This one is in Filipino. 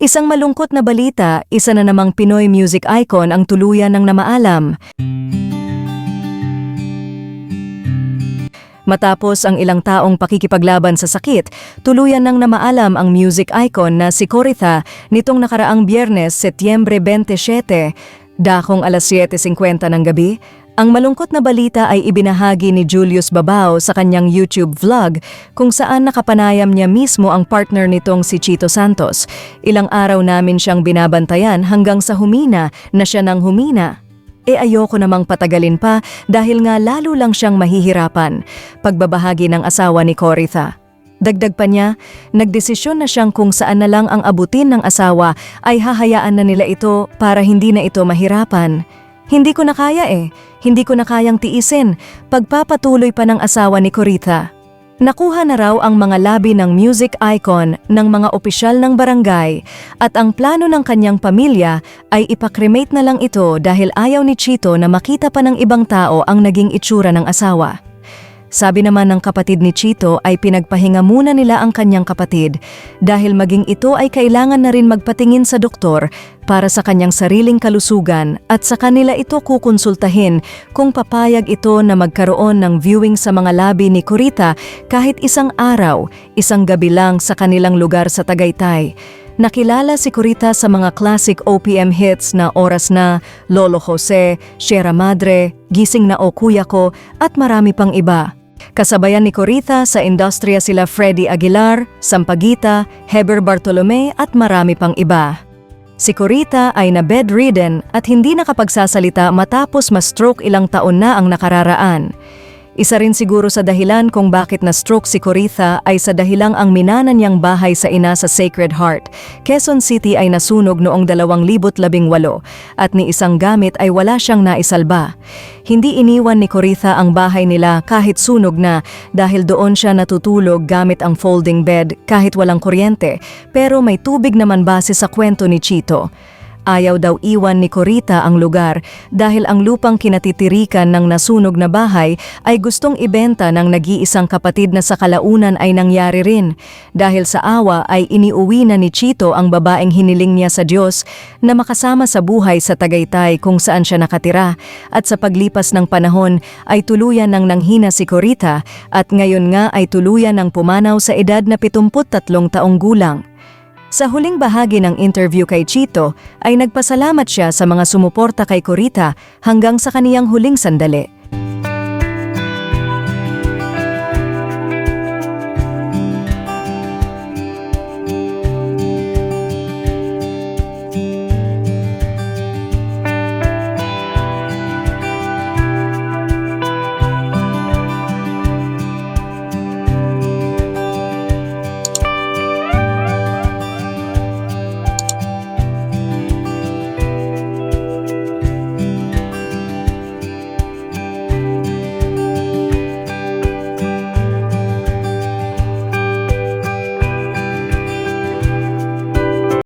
Isang malungkot na balita, isa na namang Pinoy music icon ang tuluyan ng namaalam. Matapos ang ilang taong pakikipaglaban sa sakit, tuluyan nang namaalam ang music icon na si Coritha nitong nakaraang biyernes, Setyembre 27, dakong alas 7.50 ng gabi. Ang malungkot na balita ay ibinahagi ni Julius Babao sa kanyang YouTube vlog kung saan nakapanayam niya mismo ang partner nitong si Chito Santos. Ilang araw namin siyang binabantayan hanggang sa humina na siya nang humina. E ayoko namang patagalin pa dahil nga lalo lang siyang mahihirapan. Pagbabahagi ng asawa ni Coritha. Dagdag pa niya, nagdesisyon na siyang kung saan na lang ang abutin ng asawa ay hahayaan na nila ito para hindi na ito mahirapan. Hindi ko na kaya eh, hindi ko na kayang tiisin, pagpapatuloy pa ng asawa ni Coritha. Nakuha na raw ang mga labi ng music icon ng mga opisyal ng barangay at ang plano ng kanyang pamilya ay ipakremate na lang ito dahil ayaw ni Chito na makita pa ng ibang tao ang naging itsura ng asawa. Sabi naman ng kapatid ni Chito ay pinagpahinga muna nila ang kanyang kapatid dahil maging ito ay kailangan na rin magpatingin sa doktor para sa kanyang sariling kalusugan at sa kanila ito kukonsultahin kung papayag ito na magkaroon ng viewing sa mga labi ni Kurita kahit isang araw, isang gabi lang sa kanilang lugar sa Tagaytay. Nakilala si Kurita sa mga classic OPM hits na Oras Na, Lolo Jose, Sierra Madre, Gising na o Kuya Ko at marami pang iba. Kasabayan ni Coritha sa industriya sila Freddy Aguilar, Sampaguita, Heber Bartolome at marami pang iba. Si Coritha ay na bedridden at hindi nakapagsasalita matapos ma-stroke ilang taon na ang nakararaan. Isa rin siguro sa dahilan kung bakit na-stroke si Coritha ay sa dahilang ang minana niyang bahay sa ina sa Sacred Heart. Quezon City ay nasunog noong 2018 at ni isang gamit ay wala siyang naisalba. Hindi iniwan ni Coritha ang bahay nila kahit sunog na dahil doon siya natutulog gamit ang folding bed kahit walang kuryente pero may tubig naman base sa kwento ni Chito. Ayaw daw iwan ni Corita ang lugar dahil ang lupang kinatitirikan ng nasunog na bahay ay gustong ibenta ng nag-iisang kapatid na sa kalaunan ay nangyari rin. Dahil sa awa ay iniuwi na ni Chito ang babaeng hiniling niya sa Diyos na makasama sa buhay sa Tagaytay kung saan siya nakatira at sa paglipas ng panahon ay tuluyan ng nanghina si Corita at ngayon nga ay tuluyan ng pumanaw sa edad na 73 taong gulang. Sa huling bahagi ng interview kay Chito ay nagpasalamat siya sa mga sumuporta kay Corita hanggang sa kaniyang huling sandali.